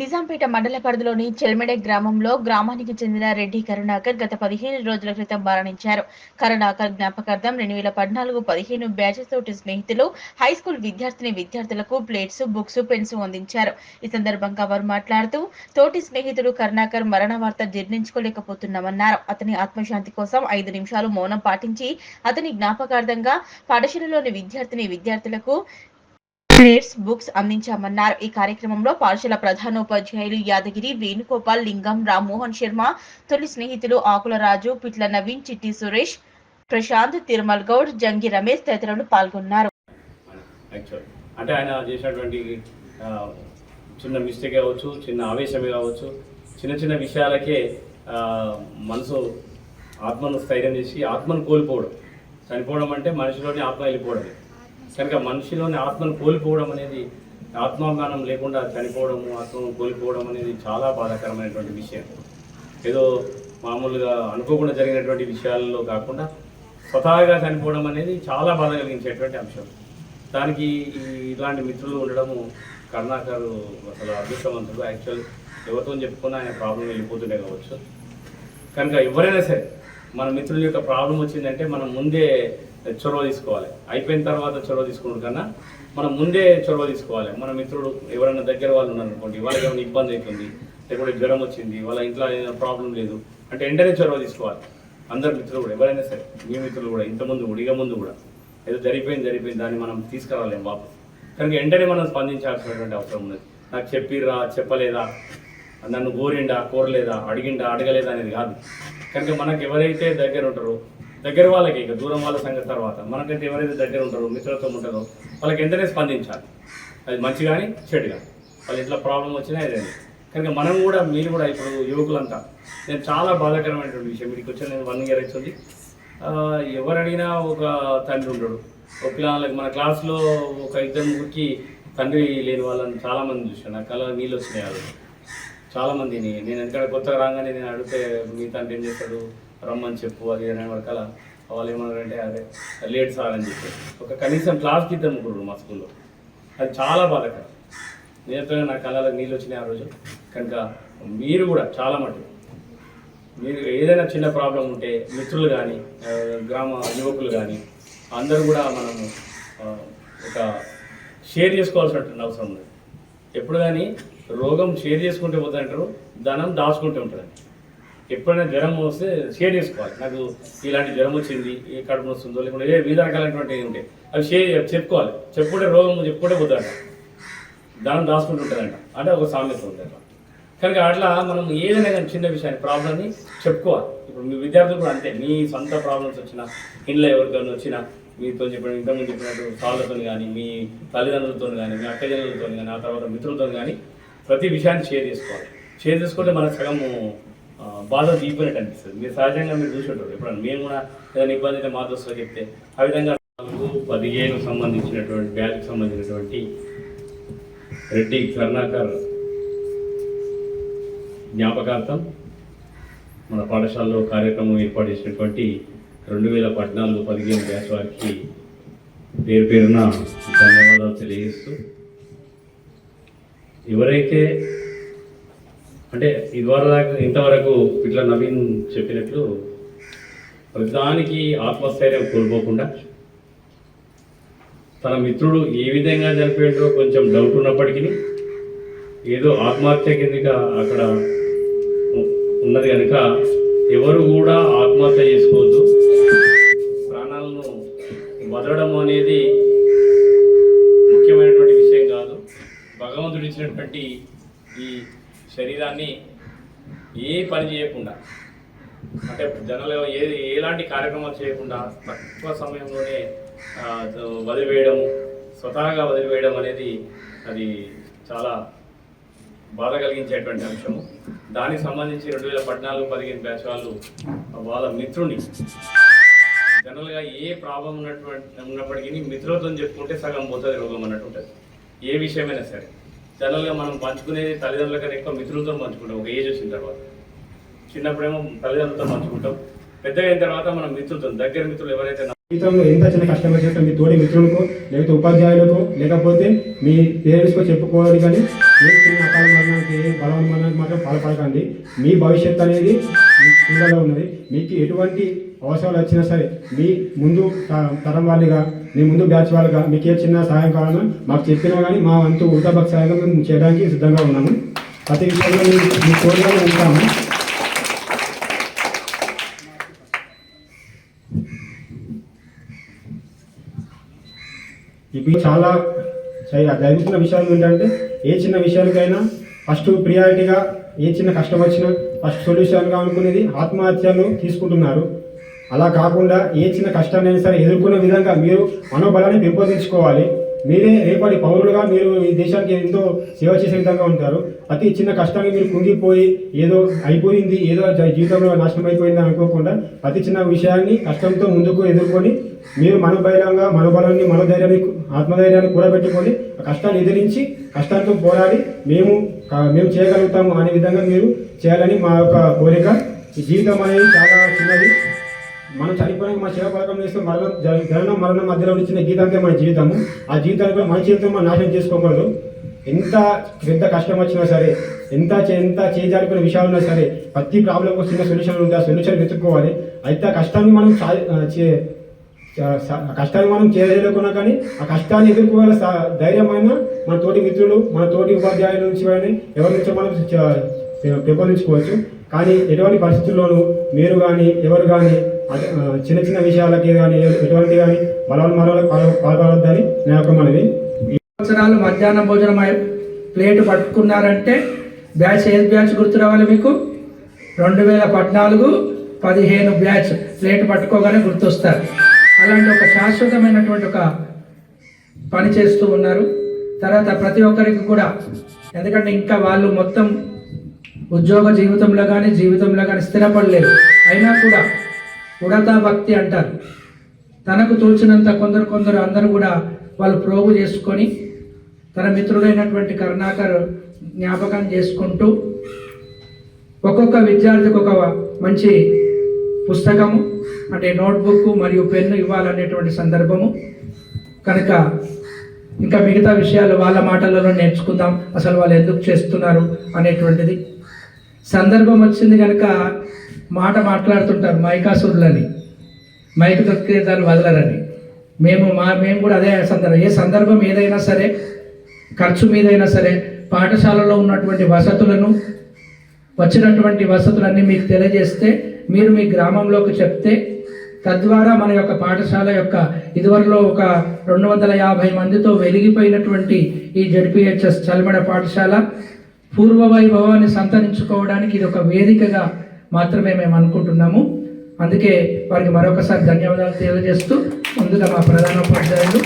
నిజాంపేట మండల పరిధిలోని చెల్మెడే గ్రామంలో గ్రామానికి చెందిన రెడ్డి కరుణాకర్ గత పదిహేను రోజుల క్రితం మరణించారు. కరుణాకర్ జ్ఞాపకార్థం రెండు వేల పద్నాలుగు పదిహేను బ్యాచెస్ తోటి స్నేహితులు హై స్కూల్ విద్యార్థిని విద్యార్థులకు ప్లేట్స్ బుక్స్ పెన్స్ అందించారు. ఈ సందర్భంగా వారు మాట్లాడుతూ తోటి స్నేహితుడు కరుణాకర్ మరణ వార్త జీర్ణించుకోలేకపోతున్నామన్నారు. అతని ఆత్మశాంతి కోసం ఐదు నిమిషాలు మౌనం పాటించి అతని జ్ఞాపకార్థంగా పాఠశాలలోని విద్యార్థిని విద్యార్థులకు ప్లేట్స్ బుక్స్ అందించామన్నారు. ఈ కార్యక్రమంలో పాఠశాల ప్రధానోపాధ్యాయులు యాదగిరి వేణుగోపాల్ లింగం రామ్మోహన్ శర్మ తొలి స్నేహితులు ఆకుల రాజు పిట్ల నవీన్ చిట్టి సురేష్ ప్రశాంత్ తిరుమల్ గౌడ్ జంగి రమేష్ తదితరులు పాల్గొన్నారు. అంటే ఆయన చేసినటువంటి చిన్న మిస్టేక్ కావచ్చు చిన్న ఆవేశమే కావచ్చు చిన్న చిన్న విషయాలకే మనసు ఆత్మను స్థైర్యం చేసి ఆత్మను కోల్పోవడం. చనిపోవడం అంటే మనిషిలోని ఆత్మ వెళ్ళిపోవడం కనుక మనిషిలోని ఆత్మను కోల్పోవడం అనేది ఆత్మాభిమానం లేకుండా చనిపోవడము ఆత్మను కోల్పోవడం అనేది చాలా బాధాకరమైనటువంటి విషయం. ఏదో మామూలుగా అనుకోకుండా జరిగినటువంటి విషయాల్లో కాకుండా స్వతహాగా చనిపోవడం అనేది చాలా బాధ కలిగించేటువంటి అంశం. దానికి ఇలాంటి మిత్రులు ఉండడము కరుణాకర్ అసలు అదృష్టవంతుడు. యాక్చువల్ ఎవరితో చెప్పుకున్నా ఆయన ప్రాబ్లం వెళ్ళిపోతుండే కావచ్చు. కనుక ఎవరైనా సరే మన మిత్రుల యొక్క ప్రాబ్లం వచ్చిందంటే మనం ముందే చొరవ తీసుకోవాలి. అయిపోయిన తర్వాత చొరవ తీసుకున్న కన్నా మనం ముందే చొరవ తీసుకోవాలి. మన మిత్రుడు ఎవరైనా దగ్గర వాళ్ళు ఉన్నారు అనుకోండి వాళ్ళకి ఏమైనా ఇబ్బంది అవుతుంది లేకపోతే జ్వరం వచ్చింది వాళ్ళ ఇంట్లో ఏదైనా ప్రాబ్లం లేదు అంటే వెంటనే చొరవ తీసుకోవాలి. అందరు మిత్రులు కూడా ఎవరైనా సరే మీ మిత్రులు కూడా ఇంతకుముందు కూడా ఇక ముందు కూడా. ఏదో జరిగిపోయింది జరిగిపోయింది దాన్ని మనం తీసుకురాలేము వాపస్ కనుక వెంటనే మనం స్పందించాల్సినటువంటి అవసరం ఉన్నది. నాకు చెప్పిర్రా చెప్పలేదా? నన్ను కోరిండా కోరలేదా అడిగిండా అడగలేదా అనేది కాదు. కనుక మనకు ఎవరైతే దగ్గర ఉంటారో దగ్గర వాళ్ళకి ఇక దూరం వాళ్ళ సంగతి తర్వాత. మనకైతే ఎవరైతే దగ్గర ఉంటారో మిత్రులతో ఉంటారో వాళ్ళకి ఎంతనే స్పందించాలి. అది మంచి కానీ చెడు కానీ వాళ్ళ ఇంట్లో ప్రాబ్లం వచ్చినా ఏదైనా. కనుక మనం కూడా మీరు కూడా ఇప్పుడు యువకులంతా నేను చాలా బాధాకరమైనటువంటి విషయం. మీకు వచ్చిన నేను వన్ ఇయర్ అవుతుంది. ఆ, ఎవరు అడిగినా ఒక తండ్రి ఉండడు ఒక పిల్లలకి మన క్లాస్లో ఒక ఇద్దరు ముగ్గురికి తండ్రి లేని వాళ్ళని చాలామంది చూశాను. చూసాను నా కళ నీళ్ళు వచ్చినాయి వాళ్ళు చాలామందిని నేను ఎందుకంటే కొత్తగా రాగానే నేను అడిగితే మీ తండ్రి ఏం చేస్తాడు? రమ్మని చెప్పు అది అనే వరకల వాళ్ళు ఏమన్నారంటే అదే లేట్ సార్ అని చెప్పి ఒక కనీసం క్లాస్కి ఇద్దరు ముగ్గురు మా స్కూల్లో. అది చాలా బాధకరం. నేనతో నా కళ్ళలో నీళ్ళు వచ్చినాయి ఆ రోజు. కనుక మీరు కూడా చాలా మటుకు మీరు ఏదైనా చిన్న ప్రాబ్లం ఉంటే మిత్రులు కానీ గ్రామ యువకులు కానీ అందరూ కూడా మనము ఒక షేర్ చేసుకోవాల్సినటువంటి అవసరం ఉంది ఎప్పుడు కానీ రోగం షేర్ చేసుకుంటే పోతుంటారు ధనం దాచుకుంటూ ఉంటుంది ఎప్పుడైనా జ్వరం వస్తే షేర్ చేసుకోవాలి నాకు ఇలాంటి జ్వరం వచ్చింది ఏ కడుపు వస్తుందో లేకుంటే ఏ వివిధ రకాలైనటువంటి ఉంటాయి అవి షేర్ చెప్పుకోవాలి. చెప్పుకుంటే రోగం చెప్పుకుంటే పోతాడ ధనం దాచుకుంటుంటుందంట అంటే ఒక సామెత ఉంటుంది కనుక అట్లా మనం ఏదైనా కానీ చిన్న విషయాన్ని ప్రాబ్లమ్ని చెప్పుకోవాలి. ఇప్పుడు మీ విద్యార్థులు కూడా అంతే. మీ సొంత ప్రాబ్లమ్స్ వచ్చినా ఇంట్లో ఎవరికైనా వచ్చినా మీతో చెప్పిన ఇంతకుముందు చెప్పినట్టు సార్లతో కానీ మీ తల్లిదండ్రులతో కానీ మీ అక్కజనులతో కానీ ఆ తర్వాత మిత్రులతో కానీ ప్రతి విషయాన్ని షేర్ చేసుకోవాలి. షేర్ చేసుకుంటే మనకు సగము బాధ తీపినట్టు అనిపిస్తుంది. మీరు సహజంగా మీరు చూసేటప్పుడు ఎప్పుడన్నా మేము కూడా ఏదైనా ఇబ్బంది అయితే మా దోస్తులు చెప్తే ఆ విధంగా నాలుగు పదిహేను సంబంధించినటువంటి బ్యాచ్కి సంబంధించినటువంటి రెడ్డి కరుణాకర్ జ్ఞాపకార్థం మన పాఠశాలలో కార్యక్రమం ఏర్పాటు చేసినటువంటి రెండు వేల పద్నాలుగు పదిహేను బ్యాచ్ వారికి పేరు పేరున ధన్యవాదాలు తెలియజేస్తూ ఎవరైతే అంటే ఇదివరకు ఇంతవరకు ఇట్లా నవీన్ చెప్పినట్లు ప్రతిదానికి ఆత్మస్థైర్యం కోల్పోకుండా తన మిత్రుడు ఏ విధంగా చనిపోయిందో కొంచెం డౌట్ ఉన్నప్పటికీ ఏదో ఆత్మహత్య కిందగా అక్కడ ఉన్నది కనుక ఎవరు కూడా ఆత్మహత్య చేసుకు పని చేయకుండా. అంటే జనాలు ఏ ఎలాంటి కార్యక్రమాలు చేయకుండా తక్కువ సమయంలోనే వదిలివేయడం స్వతహాగా వదిలివేయడం అనేది అది చాలా బాధ కలిగించేటువంటి అంశము. దానికి సంబంధించి రెండు వేల పద్నాలుగు పదిహేను బ్యాచ్ వాళ్ళు వాళ్ళ మిత్రుని జనరల్గా ఏ ప్రాబ్లం ఉన్నటువంటి ఉన్నప్పటికీ మిత్రులతో చెప్పుకుంటే సగం పోతుంది రోగం అన్నట్టు ఉంటుంది. ఏ విషయమైనా సరే. జనరల్గా మనం పంచుకునేది తల్లిదండ్రుల కన్నా ఎక్కువ మిత్రులతో పంచుకుంటాం. ఒక ఏజ్ వచ్చిన తర్వాత. చిన్నప్పుడేమో తల్లిదండ్రులతో పంచుకుంటాం. పెద్దగా అయిన తర్వాత మనం మిత్రులతో దగ్గర మిత్రులు ఎవరైతే జీవితంలో ఎంత చిన్న కష్టం వచ్చినట్టు మీ తోటి మిత్రులకు లేకపోతే ఉపాధ్యాయులకు లేకపోతే మీ పేరెంట్స్కో చెప్పుకోవాలి కానీ ఏ చిన్న అకాల మరణానికి ఏ బలవన్ మరణానికి మాత్రం పాల్పడకండి. మీ భవిష్యత్తు అనేది మీ స్కూళ్ళలో ఉన్నది. మీకు ఎటువంటి అవసరాలు వచ్చినా సరే మీ ముందు త- తరం వాళ్ళుగా మీ ముందు బ్యాచ్ వాళ్ళుగా మీకు ఏ చిన్న సహాయం కావాలన్నా మాకు చెప్పినా కానీ మా వంతు ఉతాభక్ సహాయంగా మేము చేయడానికి సిద్ధంగా ఉన్నాము. ప్రతి విషయంలో మీ కోరికలు ఉంటాము. ఇప్పుడు చాలా చై- జరుగుతున్న విషయాలు ఏంటంటే ఏ చిన్న విషయానికైనా ఫస్ట్ ప్రియారిటీగా ఏ చిన్న కష్టం వచ్చినా ఫస్ట్ సొల్యూషన్గా అనుకునేది ఆత్మహత్యలు తీసుకుంటున్నారు. అలా కాకుండా ఏ చిన్న కష్టాన్ని సరే ఎదుర్కొనే విధంగా మీరు మనోబలాన్ని పెంపొందించుకోవాలి. మీరే రేపటి పౌరులుగా మీరు ఈ దేశానికి ఎంతో సేవ చేసే విధంగా ఉంటారు. అతి చిన్న కష్టానికి మీరు కుంగిపోయి ఏదో అయిపోయింది ఏదో జ- జీవితంలో నాశనం అయిపోయింది అనుకోకుండా అతి చిన్న విషయాన్ని కష్టంతో ముందుకు ఎదుర్కొని మీరు మనోబలంగా మనోబలాన్ని మనోధైర్యాన్ని ఆత్మధైర్యాన్ని కూడబెట్టుకొని ఆ కష్టాన్ని ఎదిరించి కష్టాలతో పోరాడి మేము మేము చేయగలుగుతాము అనే విధంగా మీరు చేయాలని మా యొక్క కోరిక. ఈ జీవితం అనేది చాలా చిన్నది. మనం చనిపోయిన మా సేవ పథకం చేస్తే మరణం జ- జననం మరణం మధ్యలో ఇచ్చిన గీతంతే మన జీవితము. ఆ జీవితాన్ని కూడా మన జీవితం మనం నాశనం చేసుకోకూడదు. ఎంత పెద్ద కష్టం వచ్చినా సరే ఎంత చే- ఎంత చేజారిపోయిన విషయాలు ఉన్నా సరే ప్రతి ప్రాబ్లంకు చిన్న సొల్యూషన్ ఉంటే ఆ సొల్యూషన్ వెతుక్కోవాలి. అయితే ఆ కష్టాన్ని మనం స- కష్టాన్ని మనం చేయలేకున్నా కానీ ఆ కష్టాన్ని ఎదుర్కోగల ధైర్యమైన మన తోటి మిత్రులు మన తోటి ఉపాధ్యాయుల నుంచి కానీ ఎవరి నుంచో మనం పెంపొందించుకోవచ్చు. కానీ ఎటువంటి పరిస్థితుల్లోనూ మీరు కానీ ఎవరు కానీ చిన్న చిన్న విషయాలకి కానీ ఎటువంటి కానీ బలవన్ మరలకు పాల్పడవద్దని నా యొక్క మనవి. సంవత్సరాలు మధ్యాహ్నం భోజనం ప్లేట్ పట్టుకున్నారంటే బ్యాచ్ ఏది బ్యాచ్ గుర్తు రావాలి మీకు? రెండు వేల పద్నాలుగు పదిహేను బ్యాచ్ ప్లేట్ పట్టుకోగానే గుర్తొస్తారు. అలాంటి ఒక శాశ్వతమైనటువంటి ఒక పని చేస్తూ ఉన్నారు. తర్వాత ప్రతి ఒక్కరికి కూడా ఎందుకంటే ఇంకా వాళ్ళు మొత్తం ఉద్యోగ జీవితంలో కానీ జీవితంలో కానీ స్థిరపడలేదు. అయినా కూడా ఉడతా భక్తి అంటారు. తనకు తోచినంత కొందరు కొందరు అందరూ కూడా వాళ్ళు ప్రోగు చేసుకొని తన మిత్రుడైనటువంటి కరుణాకర్ జ్ఞాపకం చేసుకుంటూ ఒక్కొక్క విద్యార్థికి ఒక మంచి పుస్తకము అంటే నోట్బుక్ మరియు పెన్ను ఇవ్వాలనేటువంటి సందర్భము. కనుక ఇంకా మిగతా విషయాలు వాళ్ళ మాటలలో నేర్చుకుందాం. అసలు వాళ్ళు ఎందుకు చేస్తున్నారు అనేటువంటిది. సందర్భం వచ్చింది కనుక మాట మాట్లాడుతుంటారు మైకాసురులని. మైక దొక్కే దాన్ని వదలరని. మేము మా మేము కూడా అదే సందర్భం. ఏ సందర్భం ఏదైనా సరే ఖర్చు మీదైనా సరే పాఠశాలలో ఉన్నటువంటి వసతులను వచ్చినటువంటి వసతులన్నీ మీకు తెలియజేస్తే మీరు మీ గ్రామంలోకి చెప్తే తద్వారా మన యొక్క పాఠశాల యొక్క ఇదివరలో ఒక రెండు వందల యాభై మందితో వెలిగిపోయినటువంటి ఈ జడ్పిహెచ్ఎస్ చల్మడ పాఠశాల పూర్వ వైభవాన్ని సంతరించుకోవడానికి ఇది ఒక వేదికగా మాత్రమే మేము అనుకుంటున్నాము. అందుకే వారికి మరొకసారి ధన్యవాదాలు తెలియజేస్తూ ముందుగా మా ప్రధానోపాధ్యాయులు